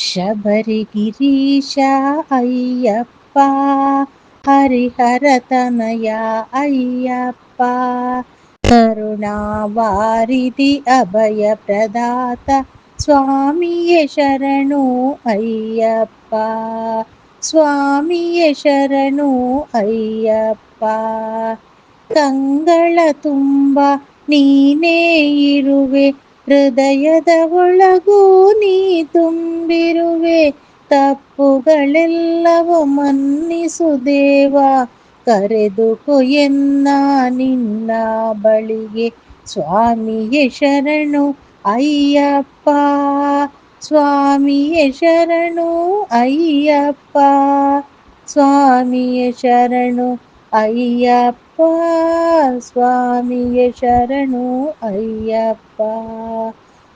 ಶಬರಿಗಿರೀಶ ಅಯ್ಯಪ್ಪ ಹರಿಹರ ತನಯ ಅಯ್ಯಪ್ಪ ಕರುಣಾವಾರಿಧಿ ಅಭಯ ಪ್ರದಾತ ಸ್ವಾಮಿಯೇ ಶರಣು ಅಯ್ಯಪ್ಪ ಸ್ವಾಮಿಯೇ ಶರಣು ಅಯ್ಯಪ್ಪ ಕಂಗಳ ತುಂಬ ನೀನೇ ಇರುವೆ ಹೃದಯದ ಒಳಗೂ ನೀ ತುಂಬಿರುವೆ. ತಪ್ಪುಗಳೆಲ್ಲವ ಮನ್ನಿಸು ದೇವ. ಕರೆದುಕೊ ಎನ್ನ ನಿನ್ನ ಬಳಿಗೆ. ಸ್ವಾಮಿಯೇ ಶರಣು, ಅಯ್ಯಪ್ಪ. ಸ್ವಾಮಿಯೇ ಶರಣು, ಅಯ್ಯಪ್ಪ. ಸ್ವಾಮಿಯೇ ಶರಣು, ಅಯ್ಯಪ್ಪ. ಸ್ವಾಮಿಯೇ ಶರಣು ಅಯ್ಯಪ್ಪ.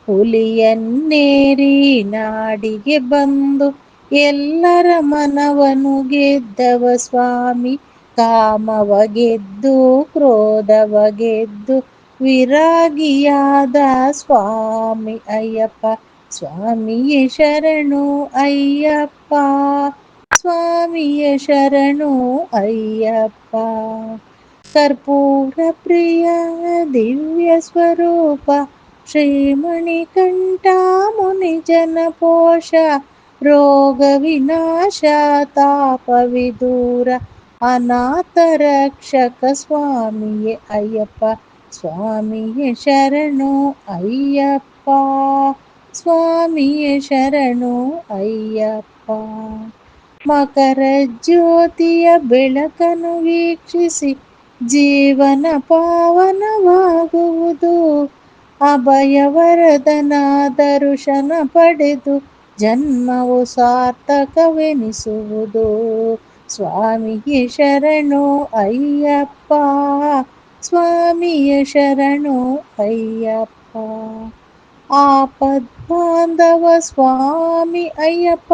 ಹುಲಿಯನ್ನೇರಿ ನಾಡಿಗೆ ಬಂದು ಎಲ್ಲರ ಮನವನು ಗೆದ್ದವ ಸ್ವಾಮಿ. ಕಾಮವ ಗೆದ್ದು, ಕ್ರೋಧವ ಗೆದ್ದು, ವಿರಾಗಿಯಾದ ಸ್ವಾಮಿ ಅಯ್ಯಪ್ಪ. ಸ್ವಾಮಿಯ ಶರಣು ಅಯ್ಯಪ್ಪ, ಸ್ವಾಮಿಯ ಶರಣು ಅಯ್ಯಪ್ಪ. ಕರ್ಪೂರ ಪ್ರಿಯ ದಿವ್ಯ ಸ್ವರೂಪ ಶ್ರೀಮಣಿಕಂಠ ಮುನಿ ಜನಪೋಷ ರೋಗ ವಿನಾಶ ತಾಪ ವಿದೂರ ಅನಾಥ ರಕ್ಷಕ ಸ್ವಾಮಿಯೇ ಅಯ್ಯಪ್ಪ ಸ್ವಾಮಿಯೇ ಶರಣು ಅಯ್ಯಪ್ಪ ಸ್ವಾಮಿಯೇ ಶರಣು ಅಯ್ಯಪ್ಪ ಮಕರ ಜ್ಯೋತಿಯ ಬೆಳಕನ್ನು ವೀಕ್ಷಿಸಿ ಜೀವನ ಪಾವನವಾಗುವುದು. ಅಭಯವರದನಾದರುಶನ ಪಡೆದು ಜನ್ಮವು ಸಾರ್ಥಕವೆನಿಸುವುದು. ಸ್ವಾಮಿಯೇ ಶರಣು ಅಯ್ಯಪ್ಪ, ಸ್ವಾಮಿಯ ಶರಣು ಅಯ್ಯಪ್ಪ. ಆಪದ್ಬಾಂಧವ ಸ್ವಾಮಿ ಅಯ್ಯಪ್ಪ,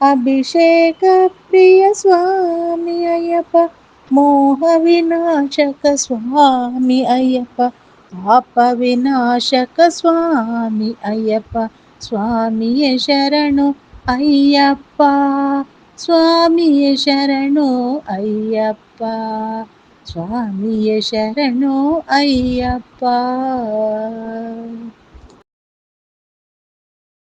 ಅಭಿಷೇಕ ಪ್ರಿಯ ಸ್ವಾಮಿ ಅಯ್ಯಪ್ಪ. మోహ వినాశక స్వామి అయ్యప్ప పాప వినాశక స్వామి అయ్యప్ప స్వామి శరణు అయ్యప్ప స్వామి శరణు అయ్యప్ప స్వామి శరణు అయ్యప్ప.